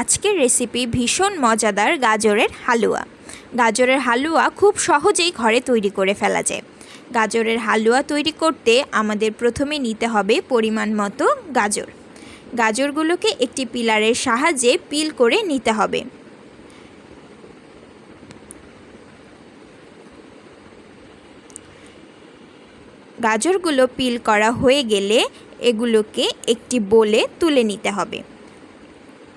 আজকের রেসিপি ভীষণ মজাদার গাজরের হালুয়া। গাজরের হালুয়া খুব সহজেই ঘরে তৈরি করে ফেলা যায়। গাজরের হালুয়া তৈরি করতে আমাদের প্রথমে নিতে হবে পরিমাণ মতো গাজর। গাজরগুলোকে একটি পিলারের সাহায্যে পিল করে নিতে হবে। গাজরগুলো পিল করা হয়ে গেলে এগুলোকে একটি বোলে তুলে নিতে হবে।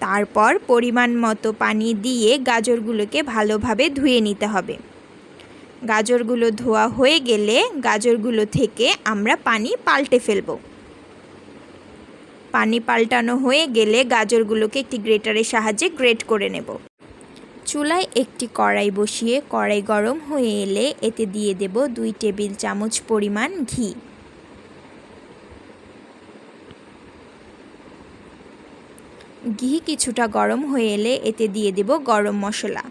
তারপর পরিমাণ মতো পানি দিয়ে গাজরগুলোকে ভালোভাবে ধুয়ে নিতে হবে। গাজরগুলো ধোয়া হয়ে গেলে গাজরগুলো থেকে আমরা পানি পাল্টে ফেলব। পানি পাল্টানো হয়ে গেলে গাজরগুলোকে একটি গ্রেটারের সাহায্যে গ্রেট করে নেব। চুলায় একটি কড়াই বসিয়ে কড়াই গরম হয়ে এলে এতে দিয়ে দেব দুই টেবিল চামচ পরিমাণ ঘি। ঘি কিছুটা গরম হয়ে এলে এতে দিয়ে দেব গরম মশলা।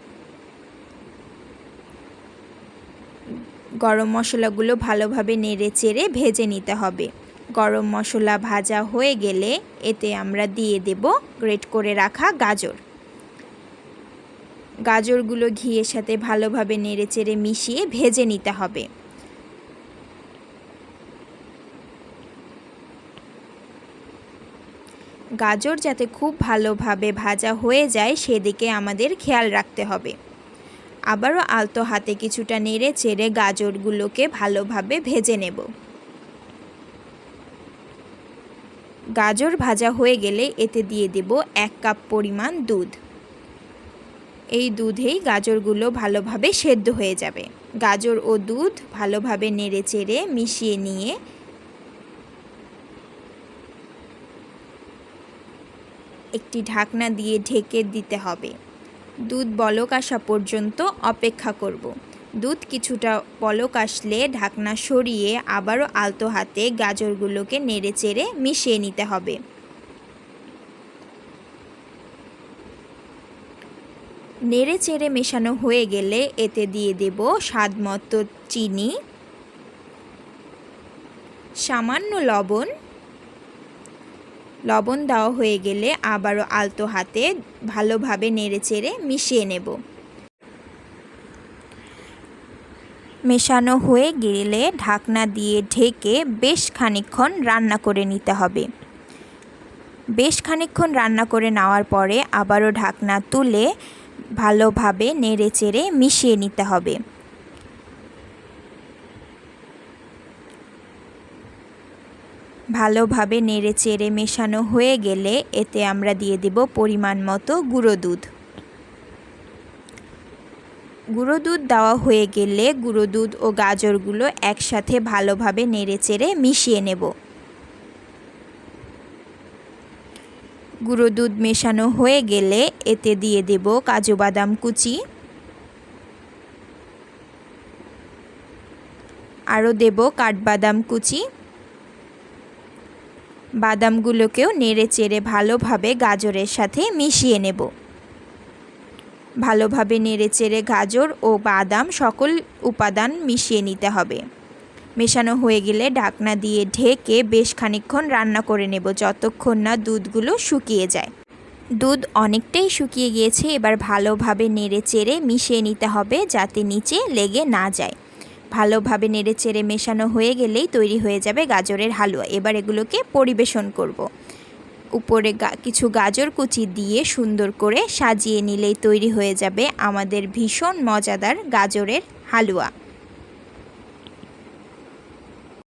গরম মশলাগুলো ভালোভাবে নেড়ে চেড়ে ভেজে নিতে হবে। গরম মশলা ভাজা হয়ে গেলে এতে আমরা দিয়ে দেব গ্রেট করে রাখা গাজর। গাজরগুলো ঘিয়ের সাথে ভালোভাবে নেড়ে চেড়ে মিশিয়ে ভেজে নিতে হবে। গাজর যাতে খুব ভালোভাবে ভাজা হয়ে যায়, সেদিকে আমাদের খেয়াল রাখতে হবে। আবারও আলতো হাতে কিছুটা নেড়ে চেড়ে গাজরগুলোকে ভালোভাবে ভেজে নেব। গাজর ভাজা হয়ে গেলে এতে দিয়ে দেব এক কাপ পরিমাণ দুধ। এই দুধেই গাজরগুলো ভালোভাবে সেদ্ধ হয়ে যাবে। গাজর ও দুধ ভালোভাবে নেড়ে চেড়ে মিশিয়ে নিয়ে একটি ঢাকনা দিয়ে ঢেকে দিতে হবে। দুধ বলক আসা পর্যন্ত অপেক্ষা করব। দুধ কিছুটা বলক আসলে ঢাকনা সরিয়ে আবারও আলতো হাতে গাজরগুলোকে নেড়ে চেড়ে মিশিয়ে নিতে হবে। নেড়ে চেড়ে মেশানো হয়ে গেলে এতে দিয়ে দেব স্বাদ মতো চিনি, সামান্য লবণ লবণ দেওয়া হয়ে গেলে আবারও আলতো হাতে ভালোভাবে নেড়ে চেড়ে মিশিয়ে নেব। মেশানো হয়ে গেলে ঢাকনা দিয়ে ঢেকে বেশ খানিক্ষণ রান্না করে নিতে হবে। বেশ খানিক্ষণ রান্না করে নেওয়ার পরে আবারও ঢাকনা তুলে ভালোভাবে নেড়ে চেড়ে মিশিয়ে নিতে হবে। ভালোভাবে নেড়ে চেড়ে মেশানো হয়ে গেলে এতে আমরা দিয়ে দেব পরিমাণ মতো গুঁড়ো দুধ। গুঁড়ো দুধ দেওয়া হয়ে গেলে গুঁড়ো দুধ ও গাজরগুলো একসাথে ভালোভাবে নেড়ে চেড়ে মিশিয়ে নেব। গুঁড়ো দুধ মেশানো হয়ে গেলে এতে দিয়ে দেব কাজু বাদাম কুচি। আরও দেব কাঠবাদাম কুচি। বাদামগুলোকেও নেড়ে চেড়ে ভালোভাবে গাজরের সাথে মিশিয়ে নেব। ভালোভাবে নেড়ে চেড়ে গাজর ও বাদাম সকল উপাদান মিশিয়ে নিতে হবে। মেশানো হয়ে গেলে ঢাকনা দিয়ে ঢেকে বেশ খানিক্ষণ রান্না করে নেব যতক্ষণ না দুধগুলো শুকিয়ে যায়। দুধ অনেকটাই শুকিয়ে গিয়েছে, এবার ভালোভাবে নেড়ে চেড়ে মিশিয়ে নিতে হবে যাতে নিচে লেগে না যায়। ভালোভাবে নেড়ে চেড়ে মেশানো হয়ে গেলেই তৈরি হয়ে যাবে গাজরের হালুয়া এবার এগুলোকে পরিবেশন করব। উপরে কিছু গাজর কুচি দিয়ে সুন্দর করে সাজিয়ে নিলেই তৈরি হয়ে যাবে আমাদের ভীষণ মজাদার গাজরের হালুয়া